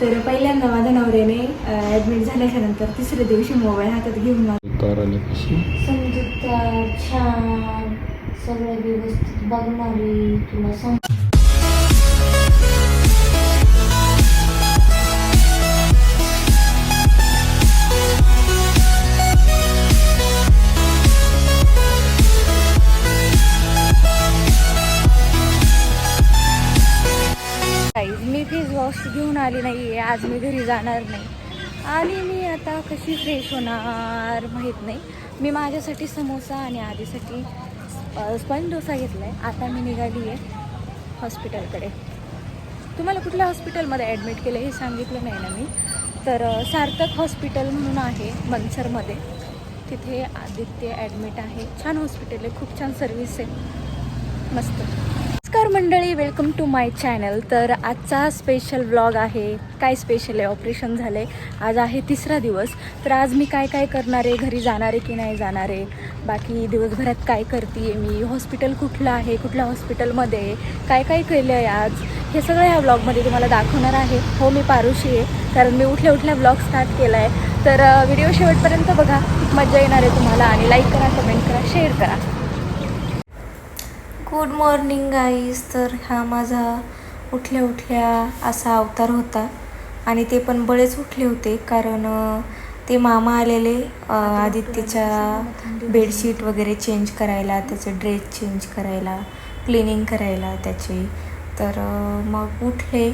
तर पहिल्यांदा माझ्या नवऱ्याने ॲडमिट झाल्याच्यानंतर तिसऱ्या दिवशी मोबाईल हातात घेऊन समजूतदार छान सगळं व्यवस्थित बघणारी तुला सम आज मी घरी जाणार नाही. आणि मी आता कशी फ्रेश होणार माहीत नाही. मी माझ्यासाठी समोसा आणि आधीसाठी स्पंज डोसा घेतला आहे आता मी निघाली आहे हॉस्पिटलकडे तुम्हाला कुठल्या हॉस्पिटलमध्ये ॲडमिट केलं हे सांगितलं नाही ना मी. तर सार्थक हॉस्पिटल म्हणून आहे मनसरमध्ये. तिथे आदित्य ॲडमिट आहे. छान हॉस्पिटल आहे. खूप छान सर्विस आहे. मस्त. नमस्कार मंडळी वेलकम टू माय चॅनल तर आजचा स्पेशल व्लॉग आहे. काय स्पेशल आहे? ऑपरेशन झालं आहे आज आहे तिसरा दिवस. तर आज मी काय काय करणार आहे? घरी जाणार आहे की नाही जाणार आहे? बाकी दिवसभरात काय करते मी? हॉस्पिटल कुठलं आहे? कुठल्या हॉस्पिटलमध्ये काय काय केलं आहे आज? हे सगळं ह्या व्लॉगमध्ये तुम्हाला दाखवणार आहे. हो मी पारुशी आहे कारण मी उठल्या उठल्या व्लॉग स्टार्ट केला आहे तर व्हिडिओ शेवटपर्यंत बघा. खूप मजा येणार आहे तुम्हाला. आणि लाईक करा कमेंट करा शेअर करा. गुड मॉर्निंग गाईज तर हा माझा उठल्या उठल्या असा अवतार होता. आणि ते पण बरेच उठले होते कारण ते मामा आलेले आदित्यच्या बेडशीट वगैरे चेंज करायला त्याचे ड्रेस चेंज करायला क्लिनिंग करायला त्याचे. तर मग उठले.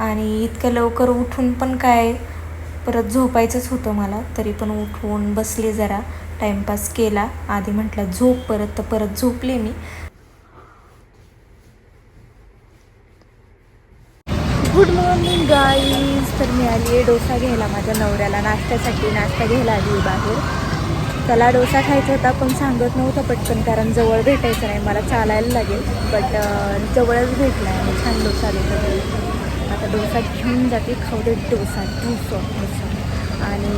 आणि इतक्या लवकर उठून पण काय परत झोपायचंच होतं मला. तरी पण उठवून बसले जरा. टाईमपास केला. आधी म्हटलं झोप परत तर परत झोपले मी गुड मॉर्निंग गाईज तर मी आली आहे. डोसा घ्यायला माझ्या नवऱ्याला. नाश्त्यासाठी नाश्ता घ्यायला आली आहे बाहेर. त्याला डोसा खायचा होता पण सांगत नव्हतं पटकन कारण जवळ भेटायचं नाही. मला चालायला लागेल बट जवळच भेटला आहे. छान डोसा देतो आता डोसा घेऊन जाते. खाऊ दे डोसा. डोसा डोसा. आणि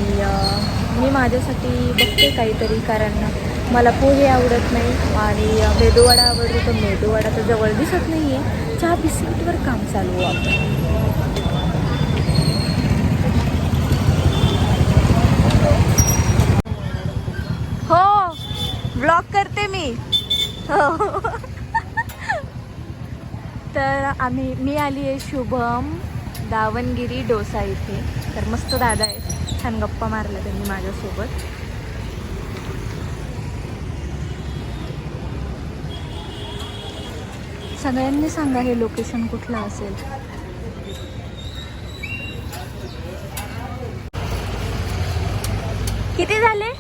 मी माझ्यासाठी बघते काहीतरी कारण मला पोहे आवडत नाही. आणि मेदूवडा आवडतो तर मेदूवडा तर जवळ दिसत नाही आहे चहा बिस्किटवर काम चालू आहे आपण हो ब्लॉग करते मी हो तर आम्ही मी आली आहे शुभम दावणगिरी डोसा इथे. तर मस्त दादा आहे छान गप्पा मारल्या त्यांनी माझ्यासोबत. सगळ्यांनी सांगा हे लोकेशन कुठलं असेल. किती झाले?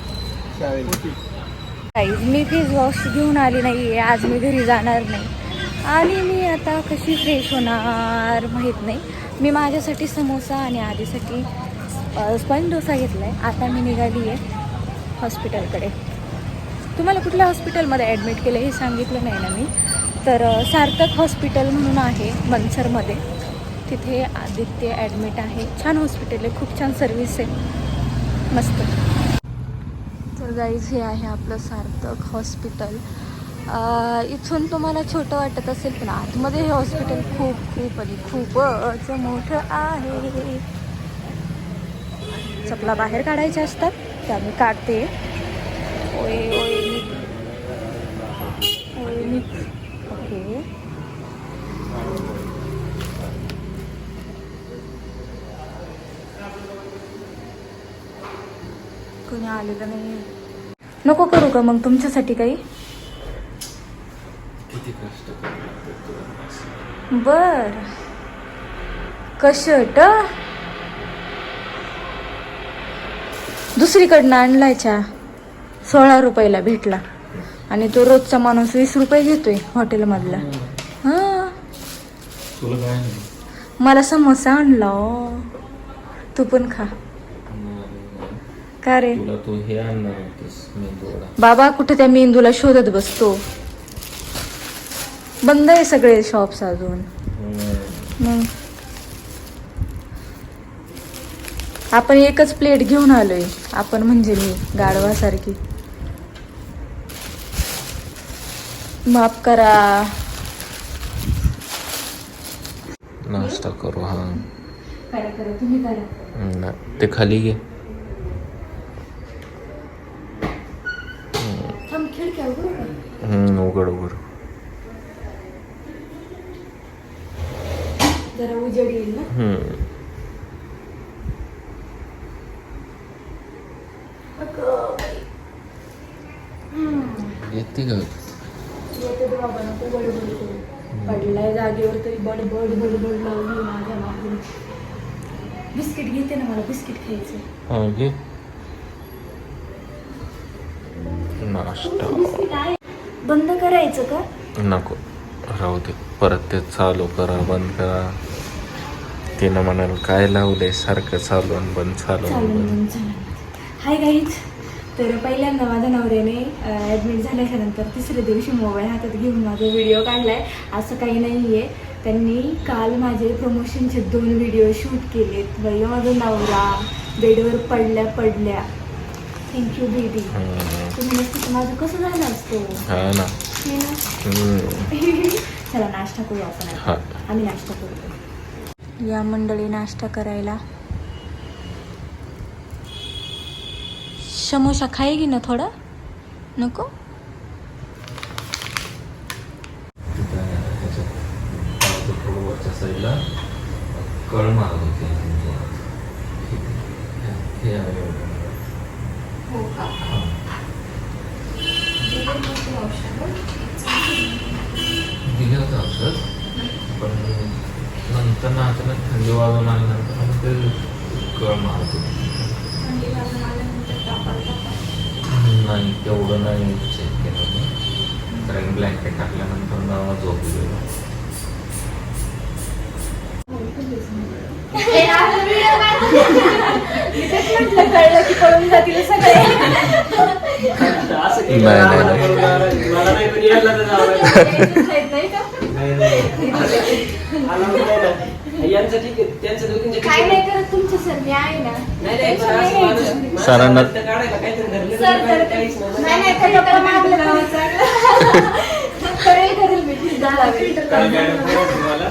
मी फेस वॉश घेऊन आली नाही आहे आज मी घरी जाणार नाही. आणि मी आता कशी फ्रेश होणार माहीत नाही. मी माझ्यासाठी समोसा आणि आधीसाठी स्पंज डोसा घेतला आहे आता मी निघाली आहे हॉस्पिटलकडे तुम्हाला कुठल्या हॉस्पिटलमध्ये ॲडमिट केलं हे सांगितलं नाही ना मी. तर सार्थक हॉस्पिटल म्हणून आहे मनसरमध्ये. तिथे आदित्य ॲडमिट आहे. छान हॉस्पिटल आहे. खूप छान सर्विस आहे. मस्त. तर गाईज हे आहे आपलं सार्थक हॉस्पिटल इथून तुम्हाला छोटं वाटत असेल पण आतमध्ये हे हॉस्पिटल खूप खूप आणि खूपच मोठं आहे. चपला बाहेर काढायच्या असतात त्या मी काढते. ओय ओय ओके. कोणी आलेलं नाही नको करू का मग तुमच्यासाठी काही किती कष्ट बर. कशट? दुसरीकडनं आणलाय चहा सोळा रुपयाला भेटला. आणि तो रोजचा माणूस वीस रुपये घेतोय हॉटेलमधला. हा. नाही. मला समोसा आणला तू पण खा. का रे? बाबा कुठे त्या मेंदूला शोधत बसतो? बंद आहे सगळे शॉप्स अजून. मग आपण एकच प्लेट घेऊन आलोय. आपण म्हणजे मी गाढवासारखी माफ करा. नाश्ता करू हा. करा करा तुम्ही करा. नाही ते खाली घे. उघडू उघड. जरा उजेड येईल ना. येते का येते तर बाबा नको बडबड करू. पडलाय जागेवर तरी बडबड बडबड लावली माझ्या मागून बिस्किट घेते ना मला बिस्किट खायचं हा घे. नाश्ता. बंद करायचं का? नको. राहू दे. परत ते चालू करा बंद करा. तिनं म्हणाल काय लावलंय? सारखं चालू आणि बंद चालू आणि चालेल बंद मग चालेल हाय गाईज तर पहिल्यांदा माझ्या नवऱ्याने ॲडमिट झाल्याच्यानंतर तिसऱ्या दिवशी मोबाईल हातात घेऊन माझा व्हिडिओ काढलाय. असं काही नाही आहे त्यांनी काल माझे प्रमोशनचे दोन व्हिडिओ शूट केलेत. बाई माझा नवरा बेडवर पडल्या पडल्या. थँक्यू बेबी हम्म. तुम्ही माझं कसं झालं असतं? हा ना. हे ना? हम्म. चला नाश्ता करू आपण आता. हा. आम्ही नाश्ता करतो या मंडळी नाश्ता करायला. समोसा खाएगी ना थोडा? नको? कळ मारत होते दिलं होतं औषध पण नंतर ना अचानक थंडी वाजून आल्यानंतर मग ते कळ मारत. नाही तेवढं नाही चेक केलं मी. कारण ब्लँकेट टाकल्यानंतर ना झोप गेलो. कळलं की पळून जातील सगळे. असं नाही, नाही, नाही. आला पण नाही ना. यांचं ठीक आहे त्यांचं दोघींचं ठीक काय आहे. नाही करत तुमचं सर मी आहे ना. नाही नाही पण Tension असं नाही माणूस- घ्यायचं. माणसाला सरांना- रक्त काढायला काहीतरी धरलं सर तर तर काहीच नाही. नाही तर गप्पा मारलं तरी करेल करेल मी फिल्टर लावेल काल मॅडम काय म्हणते मला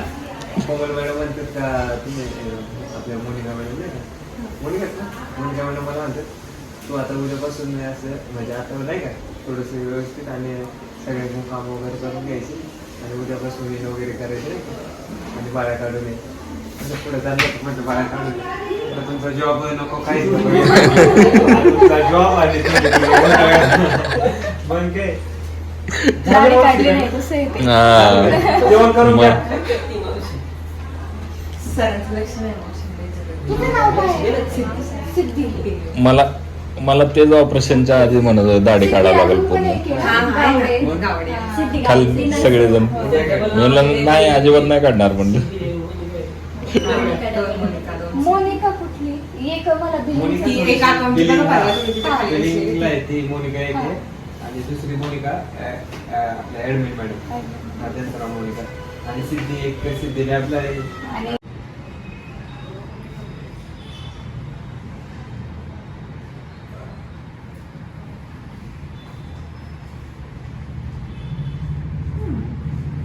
कोमल मॅडम म्हणतात का तुम्ही अं, आपल्या मोनिका मॅडम नाही का? मोनिका ना मोनिका मॅडम मला म्हणतात तू आता उद्यापासून असं म्हणजे आता नाही का थोडंसं व्यवस्थित आणि सगळे काम वगैरे करून घ्यायचे आणि उद्यापासून विन वगैरे करायचे नाही का? आणि बाळ्या काढू नये असं पुढे चाललं म्हणजे तुमचा जॉब नको काहीच नको. तुमचा जॉब पण काय हा. जेवण करून घ्या. मला मला तेच ऑपरेशनच्या आधी म्हणत दाढी काढावं लागेल पण पूर्ण. खाली. सगळेजण. म्हणलं नाही अजिबात नाही काढणार म्हणलं. मोनिका कुठली? एक मला. बिलिंगला. ती मोनिका आहे आणि दुसरी मोनिका अ, अ, आपल्या ऍडमिन मॅडम नाव मोनिका. आणि सिद्धी एक सिद्धी लॅबला आहे. आणि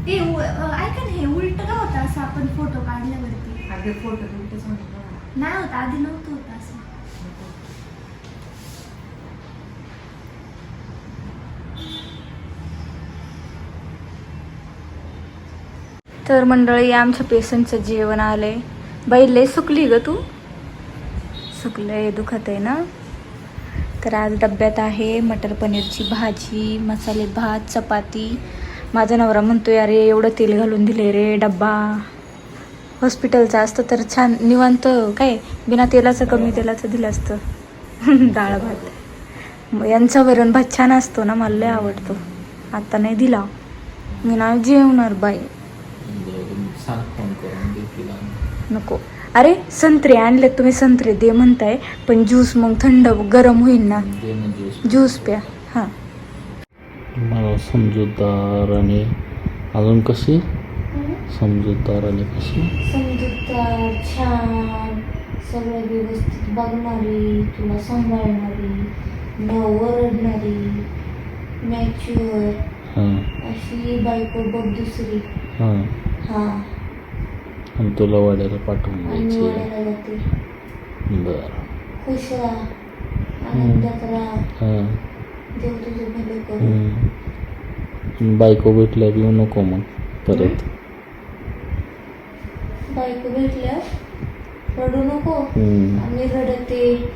ते उ- अ, ऐका ना हे उलट का होतं असं आपण फोटो काढल्यावरती? नाही होत आधी नव्हतं होत असं. तर मंडळी आमच्या पेशंटचं जेवण आलंय. बाई लय सुकली ग तू? सुकलंय दुखत आहे ना? तर आज डब्यात आहे मटर पनीरची भाजी मसाले भात चपाती. माझा नवरा म्हणतोय अरे एवढं तेल घालून दिले रे डब्बा. हॉस्पिटलचं असतं तर छान निवांत काय बिना तेलाचं कमी तेलाचं दिलं असतं. डाळ भात. यांचा वरण भात छान असतो ना मला लय आवडतो. आता नाही दिला. मी ना जेवणार बाई. नको. अरे संत्रे आणले तुम्ही संत्रे दे म्हणताय पण ज्यूस मग थंड गरम होईल ना. ज्यूस ज्यूस प्या हां. मला समजूतदार आणि अजून कशी? समजूतदार आणि कशी समजूतदार छान. सगळं व्यवस्थित बघणारी तुला सांभाळणारी न ओरडणारी मॅच्युअर हां. अशी बायको बघ दुसरी. हां. हा. आणि तुला वाड्याला पाठवून आणि द्यायची वडायला जाते बर. खुश राहा. आनंदात राहा. हां. देव तुझे भले करू हम्म. बायको भेटल्यावर येऊ नको मग परत. बायको भेटल्या रडू नको. हम्म. आम्ही रडते.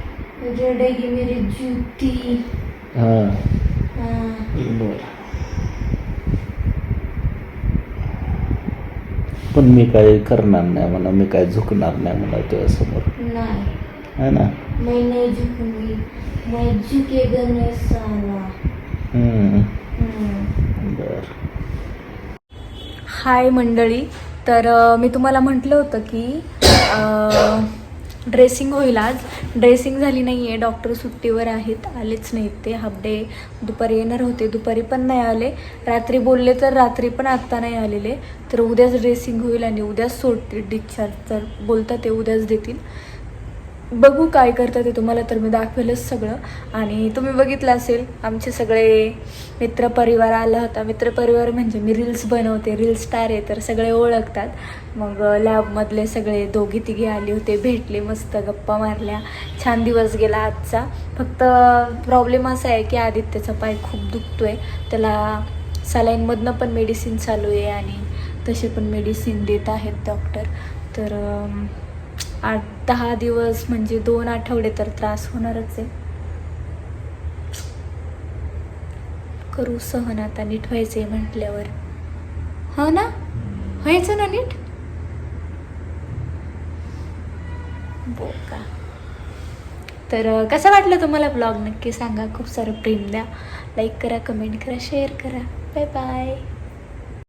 रडेगी मेरी ज्युती हां. हा. बर. पण मी काय करणार नाही म्हणा मी काय झुकणार नाही म्हणा तुझ्यासमोर. नाही. है ना? मैं नहीं झुकूंगी मैं. झुकेगा नहीं साला हम्म. हम्म. बर. हाय मंडळी तर मी तुम्हाला म्हटलं होतं की ड्रेसिंग होईल आज. ड्रेसिंग झाली नाही आहे डॉक्टर सुट्टीवर आहेत आलेच नाहीत ते. हाफ डे दुपारी येणार होते दुपारी पण नाही आले. रात्री बोलले तर रात्री पण आत्ता नाही आलेले. तर उद्याच ड्रेसिंग होईल आणि उद्याच सोडतील डिस्चार्ज तर बोलतात ते उद्याच देतील. बघू काय करतं ते तुम्हाला तर मी दाखवेलच सगळं. आणि तुम्ही बघितलं असेल आमचे सगळे मित्रपरिवार आला होता. मित्रपरिवार म्हणजे मी रील्स बनवते रील्स स्टार आहे तर सगळे ओळखतात. मग लॅबमधले सगळे दोघी तिघे आले होते भेटले मस्त गप्पा मारल्या. छान दिवस गेला आजचा. फक्त प्रॉब्लेम असा आहे की आदित्यचा पाय खूप दुखतो आहे त्याला सलाईनमधनं पण मेडिसिन चालू आहे आणि तसे पण मेडिसिन देत आहेत डॉक्टर तर आठ दहा दिवस म्हणजे दोन आठवडे तर त्रास होणारच आहे. करू सहन आता नीट व्हायचंय म्हटल्यावर. हो ना? व्हायचं ना नीट? बोका. तर कसं वाटलं तुम्हाला ब्लॉग नक्की सांगा. खूप सारं प्रेम द्या. लाईक करा कमेंट करा शेअर करा. Bye bye